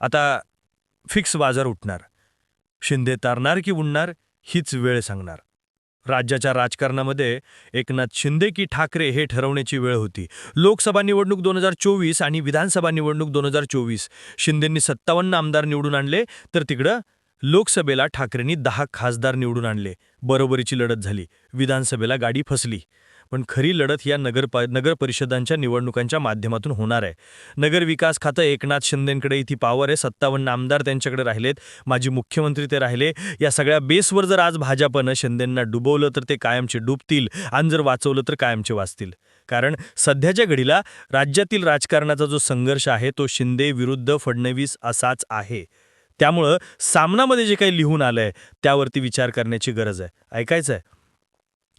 आता फिक्स बाजार उठणार. शिंदे तारणार की उडणार हीच वेळ सांगणार. राज्याच्या राजकारणामध्ये एकनाथ शिंदे की ठाकरे हे ठरवण्याची वेळ होती. लोकसभा निवडणूक दोन हजार चोवीस आणि विधानसभा निवडणूक दोन हजार चोवीस. शिंदेंनी सत्तावन्न आमदार निवडून आणले तर तिकडं लोकसभेला ठाकरेंनी दहा खासदार निवडून आणले. बरोबरीची लढत झाली. विधानसभेला गाडी फसली. पण खरी लढत या नगर नगर परिषदांच्या निवडणुकांच्या माध्यमातून होणार आहे. नगर विकास खातं एकनाथ शिंदेंकडे इथे पावर आहे. सत्तावन्न आमदार त्यांच्याकडे राहिलेत. माजी मुख्यमंत्री ते राहिले. या सगळ्या बेसवर जर आज भाजपनं शिंदेंना डुबवलं तर ते कायमचे डुबतील. आणि जर वाचवलं तर कायमचे वाचतील. कारण सध्याच्या घडीला राज्यातील राजकारणाचा जो संघर्ष आहे तो शिंदे विरुद्ध फडणवीस असाच आहे. त्यामुळं सामनामध्ये जे काही लिहून आलं आहे त्यावरती विचार करण्याची गरज आहे. ऐकायचं आहे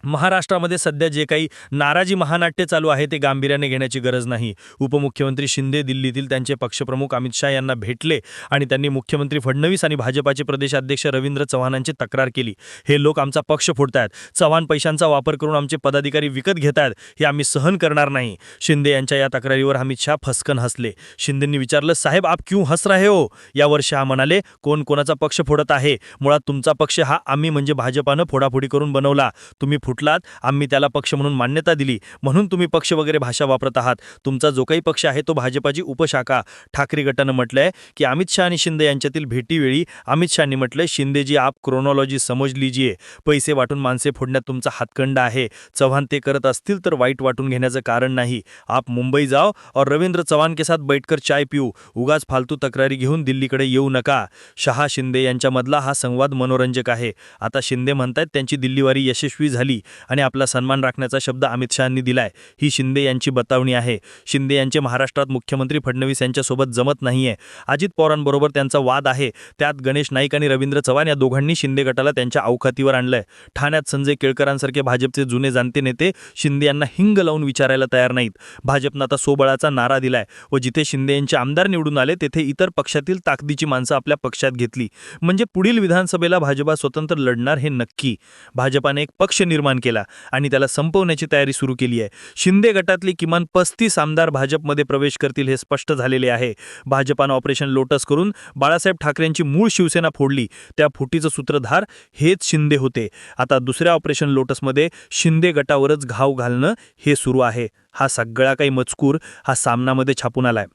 महाराष्ट्रामध्ये सध्या जे काही नाराजी महानाट्य चालू आहे ते गांभीर्याने घेण्याची गरज नाही. उपमुख्यमंत्री शिंदे दिल्लीतील त्यांचे पक्षप्रमुख अमित शाह यांना भेटले आणि त्यांनी मुख्यमंत्री फडणवीस आणि भाजपाचे प्रदेशाध्यक्ष रवींद्र चव्हाणांची तक्रार केली. हे लोक आमचा पक्ष फोडतायत. चव्हाण पैशांचा वापर करून आमचे पदाधिकारी विकत घेत आहेत हे आम्ही सहन करणार नाही. शिंदे यांच्या या तक्रारीवर अमित शाह फसकन हसले. शिंदेंनी विचारलं साहेब आप क्यों हस रहे हो? यावर शहा म्हणाले कोण कोणाचा पक्ष फोडत आहे? मुळात तुमचा पक्ष हा आम्ही म्हणजे भाजपानं फोडाफोडी करून बनवला. तुम्ही फुटलात. आम्ही त्याला पक्ष म्हणून मान्यता दिली. म्हणून तुम्ही पक्ष वगैरे भाषा वापरत आहात. तुमचा जो काही पक्ष आहे तो भाजपाची उपशाखा. ठाकरे गटानं म्हटलंय की अमित शहा आणि शिंदे यांच्यातील भेटीवेळी अमित शहानी म्हटलंय शिंदेजी आप क्रोनॉलॉजी समज लिजिए. पैसे वाटून माणसे फोडण्यात तुमचा हातखंड आहे. चव्हाण ते करत असतील तर वाईट वाटून घेण्याचं कारण नाही. आप मुंबई जाओ और रवींद्र चव्हाण के साथ बैठकर चाय पिऊ. उगाच फालतू तक्रारी घेऊन दिल्लीकडे येऊ नका. शहा शिंदे यांच्यामधला हा संवाद मनोरंजक आहे. आता शिंदे म्हणतायत त्यांची दिल्लीवारी यशस्वी झाली. आणि आपला सन्मान राखण्याचा शब्द अमित शहांनी दिलाय. ही शिंदे यांची बतावणी आहे. शिंदे यांचे महाराष्ट्रात मुख्यमंत्री फडणवीस यांच्यासोबत जमत नाहीये. अजित पवारांबरोबर त्यांचा वाद आहे. त्यात गणेश नाईक आणि रवींद्र चव्हाण या दोघांनी शिंदे गटाला त्यांच्या अवखातीवर आणलंय. ठाण्यात संजय केळकरांसारखे भाजपचे जुने जाणते नेते शिंदे यांना हिंग लावून विचारायला तयार नाहीत. भाजपनं आता सोबळाचा नारा दिलाय व जिथे शिंदे यांचे आमदार निवडून आले तेथे इतर पक्षातील ताकदीची माणसं आपल्या पक्षात घेतली. म्हणजे पुढील विधानसभेला भाजपा स्वतंत्र लढणार हे नक्की. भाजपाने एक पक्ष निर्माण निर्माण केला आणि त्याला संपवण्याची तयारी सुरू केली आहे. शिंदे गटातली किमान पस्तीस आमदार भाजपमध्ये प्रवेश करतील हे स्पष्ट झालेले आहे. भाजपानं ऑपरेशन लोटस करून बाळासाहेब ठाकरेंची मूळ शिवसेना फोडली. त्या फुटीचं सूत्रधार हेच शिंदे होते. आता दुसऱ्या ऑपरेशन लोटसमध्ये शिंदे गटावरच घाव घालणं हे सुरू आहे. हा सगळा काही मजकूर हा सामनामध्ये छापून आलाय.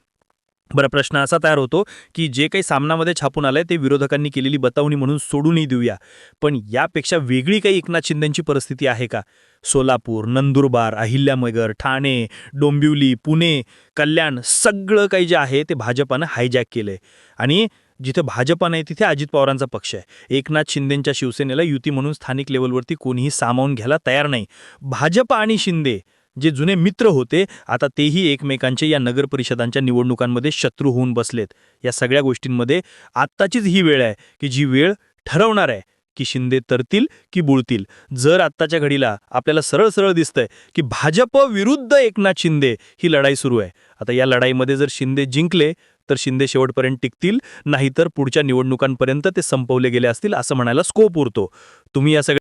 बरं प्रश्न असा तयार होतो की जे काही सामनामध्ये छापून आलंय ते विरोधकांनी केलेली बतावणी म्हणून सोडूनही देऊया. पण यापेक्षा वेगळी काही एकनाथ शिंदेंची परिस्थिती आहे का? सोलापूर नंदुरबार अहिल्यानगर ठाणे डोंबिवली पुणे कल्याण सगळं काही जे आहे ते भाजपानं हायजॅक केलंय. आणि जिथे भाजपा नाही तिथे अजित पवारांचा पक्ष आहे. एकनाथ शिंदेंच्या शिवसेनेला युती म्हणून स्थानिक लेवलवरती कोणीही सामावून घ्यायला तयार नाही. भाजप आणि शिंदे जे जुने मित्र होते आता तेही एकमेकांचे या नगर परिषदांच्या निवडणुकांमध्ये शत्रू होऊन बसलेत. या सगळ्या गोष्टींमध्ये आत्ताचीच ही वेळ आहे की जी वेळ ठरवणार आहे की शिंदे तरतील की बुळतील जर आत्ताच्या घडीला आपल्याला सरळ सरळ दिसतंय की भाजप विरुद्ध एकनाथ शिंदे ही लढाई सुरू आहे. आता या लढाईमध्ये जर शिंदे जिंकले तर शिंदे शेवटपर्यंत टिकतील नाहीतर पुढच्या निवडणुकांपर्यंत ते संपवले गेले असतील असं म्हणायला स्कोप उरतो. तुम्ही या सगळ्या